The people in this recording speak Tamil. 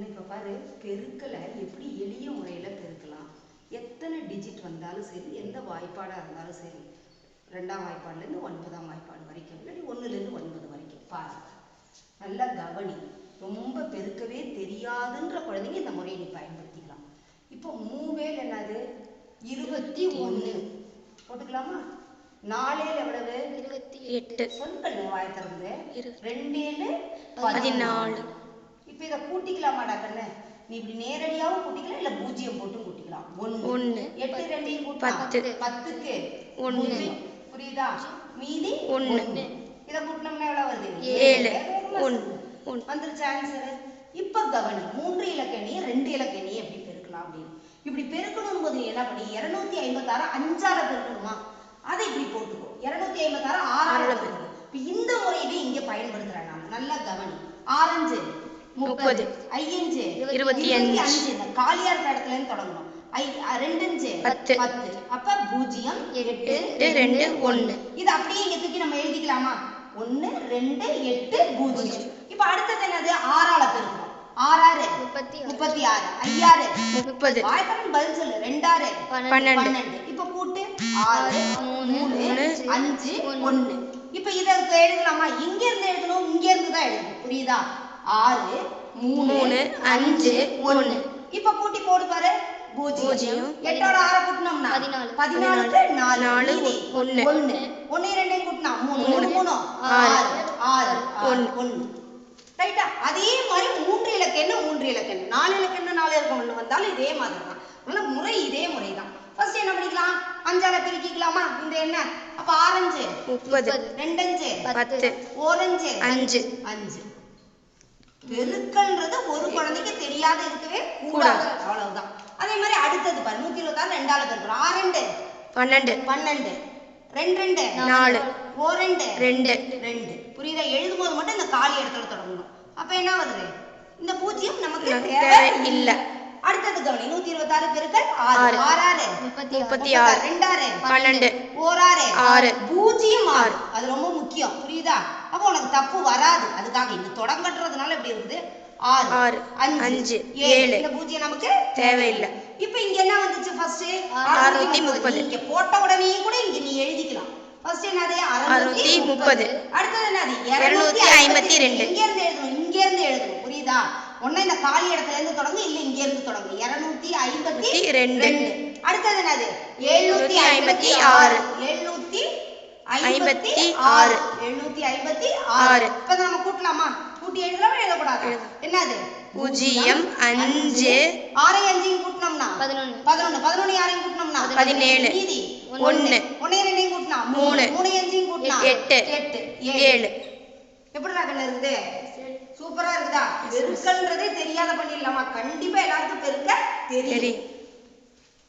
இப்போ பாரு பெருக்கலை எப்படி எளிய முறையில் பெருக்கலாம்? எத்தனை டிஜிட் வந்தாலும் சரி எந்த வாய்ப்பாடாக இருந்தாலும் சரி. ரெண்டாம் வாய்ப்பாடுலேருந்து ஒன்பதாம் வாய்ப்பாடு வரைக்கும் இல்லாட்டி ஒன்றுலேருந்து ஒன்பது வரைக்கும். பாரு. நல்லா கவனி. ரொம்ப பெருக்கவே தெரியாதுன்ற குழந்தைங்க இந்த முறையை நீ பயன்படுத்திக்கலாம். இப்போ மூவேல் என்னது? இருபத்தி ஒன்று போட்டுக்கலாமா? நாலேல் எவ்வளவு? இருபத்தி எட்டு. சொல்லுங்க வாய் திறந்து ரெண்டேழு பதினாலு. இப்போ இதை கூட்டிக்கலாமாடா கண்ணு நீ இப்படி நேரடியாவும் கூட்டிக்கலாம் இல்ல பூஜ்ஜியம் போட்டும் கூட்டிக்கலாம். ஒண்ணு. ஒண்ணு. எட்டு ரெண்டையும் பத்து. பத்துக்கு. பூஜ்ஜியம். புரியுதா? மீதி ஒண்ணு. இதை கூட்டினோம்னா எவ்வளவு வருது? ஏழு. ஒண்ணு. வந்துருச்சு ஆன்சர் இப்ப கவனி மூன்று இலக்கணியை ரெண்டு இலக்கணியை எப்படி பெருக்கலாம் அப்படின்னு. இப்படி பெருக்கணும் போது நீ என்ன பண்ணி இருநூத்தி ஐம்பத்தாறு அஞ்சால பெருக்கணுமா? அதை இப்படி போட்டுக்கோ. இருநூத்தி ஐம்பத்தாறு ஆறால பெருக்கணும். இப்ப இந்த முறையவே இங்க பயன்படுத்துறேன் நான். நல்லா கவனி. ஆரஞ்சு. முப்பது. ஐயஞ்சு இருபத்தி அஞ்சு. காலியா இருக்கிற இடத்துல இருந்து தொடங்கணும். ஐ ரெண்டஞ்சு. பத்து. பத்து. அப்ப பூஜ்ஜியம் எட்டு ரெண்டு, ஒண்ணு. இது அப்படியே இங்க தூக்கி நம்ம எழுதிக்கலாமா? ஒண்ணு ரெண்டு எட்டு பூஜ்ஜியம். இப்ப அடுத்தது என்னது? ஆறால பெருக்கணும். ஆறாறு. முப்பத்தி ஆறு. முப்பத்தி ஆறு. ஐயாறு. முப்பது. வாய்ப்பரன் பதில் சொல்லு. ரெண்டாறு. பன்னெண்டு. இப்ப கூட்டு. ஆறு மூணு, அஞ்சு. ஒண்ணு இப்ப இத எழுதலாமா? இங்க இருந்து எழுதணும் இங்க இருந்து தான் எழுதணும். புரியுதா? ஆறு மூணு அஞ்சு ஒண்ணு. இப்ப கூட்டி போடு பாரு. பூஜ்ஜியம். எட்டோட ஆற கூட்டினோம்னா? பதினாலு. பதினாலுக்கு நாலு. நாலு, ஒண்ணு. ஒண்ணு. ஒண்ணு ரெண்டையும் கூட்டினா? மூணு. மூணு. மூணு ஆறு. ஆறு. ஆறு. ஒண்ணு. ரைட்டா? அதே மாதிரி மூன்று இலக்கெண்ணு மூன்று இலக்கெண்ணு நாலு இலக்கெண்ணு நாலு இலக்கம் ஒண்ணு வந்தாலும் இதே மாதிரி தான். அதனால முறை இதே முறை தான். ஃபர்ஸ்ட் என்ன பண்ணிக்கலாம் அஞ்சால பெருக்கிக்கலாமா? இந்த என்ன? அப்ப ஆரஞ்சு முப்பது. ரெண்டஞ்சு. பத்து. ஓரஞ்சு. அஞ்சு. அஞ்சு. பெருக்கல்ன்றது ஒரு குழந்தைக்கு தெரியாத இருக்கவே கூடாது. அவ்வளவுதான். அதே மாதிரி அடுத்தது பாரு நூத்தி இருபத்தாறு ரெண்டால பெருக்கிறோம் ஆறு ரெண்டு பன்னெண்டு. பன்னெண்டு. ரெண்டு ரெண்டு. நாலு. ஓ ரெண்டு. ரெண்டு. ரெண்டு புரியுதா? எழுதும் போது மட்டும் இந்த காலி இடத்துல தொடங்கணும். அப்ப என்ன வருது? இந்த பூஜ்ஜியம் நமக்கு தேவை இல்ல. அடுத்தது கவனி. நூத்தி இருபத்தாறு பெருக்கல் ஆறு. ஆறு. ஆறாறு. முப்பத்தி ஆறு. ரெண்டாறு. பன்னெண்டு. ஓராறு. ஆறு. பூஜ்ஜியம் ஆறு. அது ரொம்ப முக்கியம். புரியுதா? அப்ப உனக்கு தப்பு வராது. அதுக்காக இது தொடங்கன்றதுனால இப்படி இருக்குது? ஆறு அஞ்சு ஏழு. இந்த பூஜ்ஜியம் நமக்கு தேவையில்லை. இப்ப இங்க என்ன வந்துச்சு ஃபர்ஸ்ட் அறுநூத்தி முப்பது. இங்க போட்ட உடனே கூட இங்க நீ எழுதிக்கலாம். ஃபர்ஸ்ட் என்னது? அறுநூத்தி முப்பது. அடுத்தது என்னது? இருநூத்தி ஐம்பத்தி ரெண்டு. இங்க இருந்து எழுதணும் இங்க இருந்து எழுதணும். புரியுதா? ஒண்ணு இந்த காலி இடத்துல இருந்து தொடங்கு இல்ல இங்க இருந்து தொடங்கு. இருநூத்தி ஐம்பத்தி ரெண்டு. அடுத்தது என்னது? எழுநூத்தி ஐம்பத்தி ஆறு. எழுநூத்தி ஐம்பத்தி ஆறு. எழுநூத்தி ஐம்பத்தி ஆறு. இப்ப நம்ம கூட்டலாமா கூட்டி எழுதலாமா எழுதக்கூடாது. என்னது பூஜ்ஜியம் அஞ்சு ஆறை அஞ்சையும் கூட்டினோம்னா பதினொன்னு. பதினொன்னு பதினொன்னு யாரையும் கூட்டினோம்னா பதினேழு. மீதி ஒண்ணு. ஒன்னே ரெண்டையும் கூட்டினா மூணு. மூணு அஞ்சையும் கூட்டினா எட்டு. எட்டு ஏழு எப்படிடா கண்ணு இருக்குது சூப்பரா இருக்குதா பெருக்கல்ன்றதே தெரியாத பண்ணிடலாமா கண்டிப்பா எல்லாருக்கும் பெருக்க தெரியும் தெரியும்.